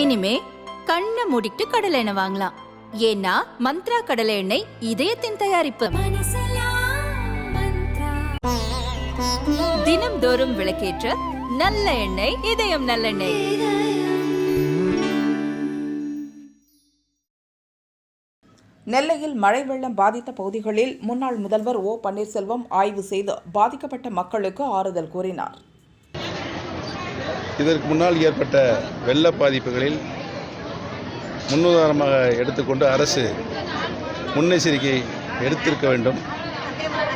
இனிமே கண்ணை மூடிட்டு கடலை எண்ணெய் வாங்கலாம். ஏன்னா மந்த்ரா கடலை எண்ணெய் இதயத்தின் தயாரிப்பு. தினம்தோறும் விளக்கேற்ற நல்ல எண்ணெய் இதயம் நல்லெண்ணெய் நெல்லையில் மழை வெள்ளம் பாதித்த பகுதிகளில் முன்னாள் முதல்வர் ஓ பன்னீர்செல்வம் ஆய்வு செய்து பாதிக்கப்பட்ட மக்களுக்கு ஆறுதல் கூறினார். இதற்கு முன்னால் ஏற்பட்ட வெள்ள பாதிப்புகளில் முன்னுதாரணமாக எடுத்துக்கொண்டு அரசு முன்னெச்சரிக்கை எடுத்திருக்க வேண்டும்.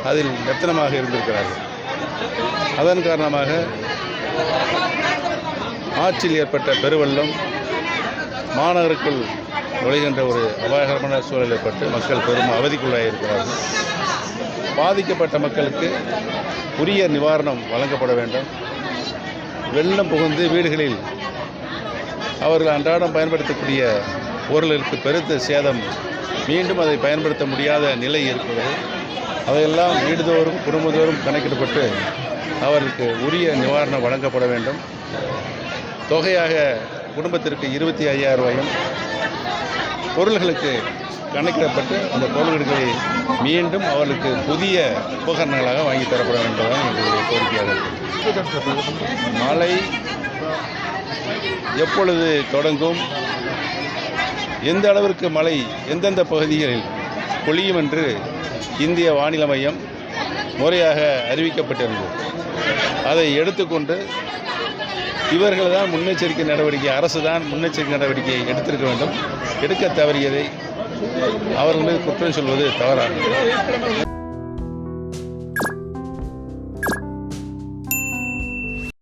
அதில் எத்தனமாக இருந்திருக்கிறார்கள். அதன் காரணமாக ஆற்றில் ஏற்பட்ட பெருவெள்ளம் மாநகருக்குள் நுழைகின்ற ஒரு அபாயகரமான சூழல் ஏற்பட்டு மக்கள் பெரும் அவதிக்குள்ளாயிருக்கிறார்கள் பாதிக்கப்பட்ட மக்களுக்கு உரிய நிவாரணம் வழங்கப்பட வேண்டும். வெள்ளம் புகுந்து வீடுகளில் அவர்கள் அன்றாடம் பயன்படுத்தக்கூடிய பொருளுக்கு பெருத்த சேதம் மீண்டும் அதை பயன்படுத்த முடியாத நிலை இருக்கிறது அதையெல்லாம் வீடுதோறும் குடும்பத்தோறும் கணக்கிடப்பட்டு அவர்களுக்கு உரிய நிவாரணம் வழங்கப்பட வேண்டும். தொகையாக குடும்பத்திற்கு இருபத்தி ஐயாயிரம் ரூபாயும் பொருள்களுக்கு கணக்கிடப்பட்டு அந்த பொருள்களை மீண்டும் அவர்களுக்கு புதிய உபகரணங்களாக வாங்கி தரப்பட வேண்டும்தான் எங்களுடைய கோரிக்கையாக மழை எப்பொழுது தொடங்கும்? எந்த அளவிற்கு மழை எந்தெந்த பகுதிகளில் பொழியும் என்று இந்திய வானிலை மையம் முறையாக அறிவிக்கப்பட்டிருந்தது. அதை எடுத்துக்கொண்டு இவர்கள் தான் முன்னெச்சரிக்கை நடவடிக்கை அரசு தான் முன்னெச்சரிக்கை நடவடிக்கை எடுத்திருக்க வேண்டும். எடுக்க தவறியதை அவர்கள் மீது குற்றம் சொல்வது தவறாகும்